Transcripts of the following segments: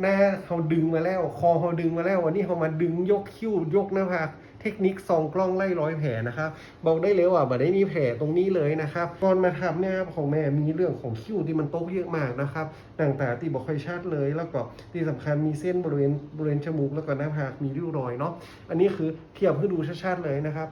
หน้าเขาดึงมาแล้ว คอเขาดึงมาแล้ววันนี้เขามาดึงยกคิ้วยกหน้าผากเทคนิคซองกล้องไล่ร้อยแผลนะครับ บอกได้เลยว่าบ่ได้มีแผลตรงนี้เลยนะครับก่อนมาทำเนี่ยครับของแม่มีเรื่องของคิ้วที่มันโต๊ะเยอะมากนะครับต่างๆที่บอกค่อยชัดเลย แล้วก็ที่สำคัญมีเส้นบริเวณบริเวณจมูกแล้วก็หน้าผากมีริ้วรอยเนาะอันนี้คือเทียบให้ดูชัดๆเลยนะครับ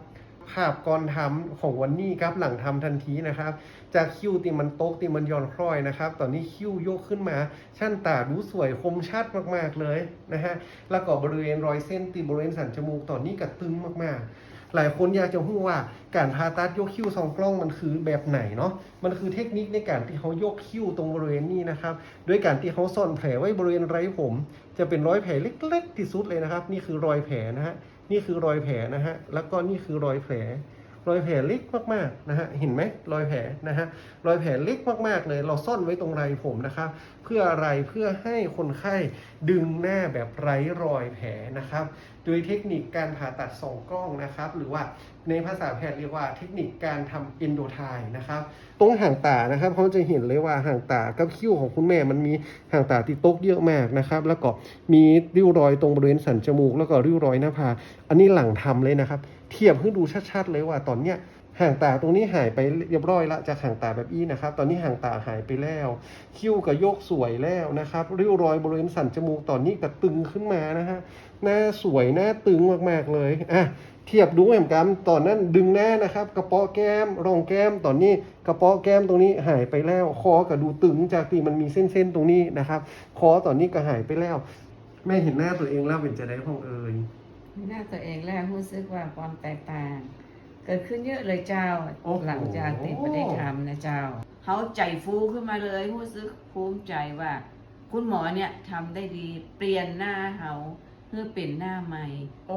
ภาพก่อนทำของวันนี้ครับหลังทำทันทีนะครับ จากคิ้วตีมันโต๊กตีมันย้อนคล้อยนะครับ ตอนนี้คิ้วยกขึ้นมา ชั้นตาดูสวยคมชัดมากๆเลยนะฮะแล้วก็บริเวณรอยเส้นตีบริเวณสันจมูกตอนนี้กระตึงมากๆ หลายคนอยากจะพูดว่าการผ่าตัดยกคิ้วสองกล้องมันคือแบบไหนเนาะ มันคือเทคนิคในการที่เขายกคิ้วตรงบริเวณนี้นะครับ ด้วยการที่เขาซ่อนแผลไว้บริเวณไรผม จะเป็นรอยแผลเล็ก ๆ ที่สุดเลยนะครับ นี่คือรอยแผลนะฮะ นี่คือรอยแผลนะฮะ แล้วก็นี่คือรอยแผล รอยแผลเล็กมากๆนะฮะเห็นไหมรอยแผลนะฮะรอยแผลเล็กมากๆเลย เราซ่อนไว้ตรงไรผมนะครับ เพื่ออะไรเพื่อให้คนไข้ดึงหน้าแบบไร้รอยแผลนะครับโดยเทคนิคการผ่าตัดสองกล้องนะครับ หรือว่าในภาษาแพทย์เรียกว่าเทคนิคการทำเอนโดไทนะครับ ตรงห่างตานะครับเขาจะเห็นเลยว่าห่างตากับคิ้วของคุณแม่มันมีห่างตาที่ตกเยอะมากนะครับ แล้วก็มีริ้วรอยตรงบริเวณสันจมูก แล้วก็ริ้วรอยหน้าผากอันนี้หลังทำเลยนะครับ เทียบให้ดูชัดๆเลยว่าตอนเนี้ยห่างตาตรงนี้หายไปเรียบร้อยละจากห่างตาแบบอี้นะครับ ตอนนี้ห่างตาหายไปแล้ว คิ้วก็โยกสวยแล้วนะครับริ้วรอยบริเวณสันจมูกตอนนี้ก็ตึงขึ้นมานะฮะหน้าสวยหน้าตึงมากๆเลยอะเทียบดูเหมือนกันตอนนั้นดึงหน้านะครับ กระเปาะแก้มรองแก้มตอนนี้กระเปาะแก้มตรงนี้หายไปแล้ว คอก็ดูตึงจากที่มันมีเส้นๆตรงนี้นะครับ คอตอนนี้ก็หายไปแล้ว แม่เห็นหน้าตัวเองแล้วเป็นจะได้พองเอ่ย หน้าตัวเองแล้วรู้สึกว่าความแตกต่าง เกิดขึ้นเยอะเลยเจ้า โอ้โห หลังจากติดประเด็ทำนะเจ้าเขาใจฟูขึ้นมาเลยรู้สึกภูมิใจว่า คุณหมอเนี่ยทำได้ดีเปลี่ยนหน้าเขา เพื่อเป็นหน้าใหม่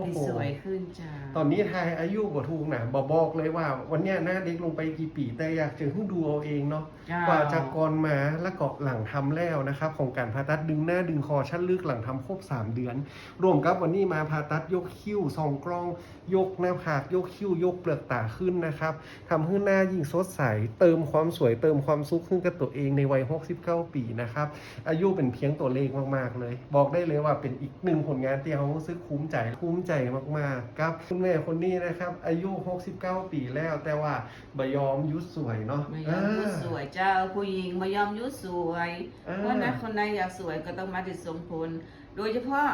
ที่สวยขึ้นเจ้าตอนนี้ทายอายุก็ถูกนะบอกบอกเลยว่า วันเนี้ยหน้าเด็กลงไปกี่ปีแต่อยากจะให้ดูเอาเองเนาะเจ้ากว่าจากก่อนมาแล้วก็หลังทำแล้วนะครับ ของการผ่าตัดดึงหน้าดึงคอชั้นลึกหลังทำครบ3 เดือน รวมกับวันนี้มาผ่าตัดยกคิ้วซองกล้อง ยกหน้าผากยกคิ้วยกเปลือกตาขึ้นนะครับทำให้หน้ายิ่งสดใสเติมความสวยเติมความสุขขึ้นกับตัวเองในวัย 69 ปีนะครับอายุเป็นเพียงตัวเลขมากๆเลย บอกได้เลยว่าเป็นอีกหนึ่งผลงานที่เขารู้สึกภูมิใจภูมิใจมากๆครับคุณแม่คนนี้นะครับ อายุ 69 ปีแล้ว แต่ว่าบยอมยุดสวยเนาะมายอมยุดสวยเจ้าผู้หญิงมายอมยุดสวยอ่าเพราะนะคนใดอยากสวยก็ต้องมาติดทรงพลโดยเฉพาะ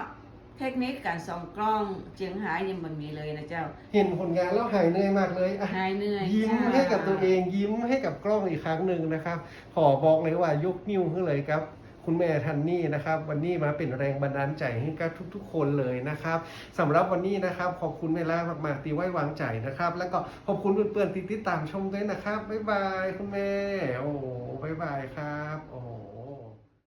เทคนิคการส่องกล้องเจียงหายยังมันมีเลยนะเจ้า เห็นผลงานแล้วหายเหนื่อยมากเลยอะหายเหนื่อยยิ้มจ้าให้กับตัวเองยิ้มให้กับกล้องอีกครั้งหนึ่งนะครับ ขอบอกเลยว่ายกนิ้วขึ้นเลยครับ คุณแม่ทันนี่นะครับ วันนี้มาเป็นแรงบันดาลใจให้กับทุก ๆ คนเลยนะครับสำหรับวันนี้นะครับขอบคุณแม่ล่ามากๆที่ไว้วางใจนะครับ แล้วก็ขอบคุณเพื่อนๆที่ติดตามชมด้วยนะครับบ๊ายบายคุณแม่โอ้บ๊ายบายครับโอ้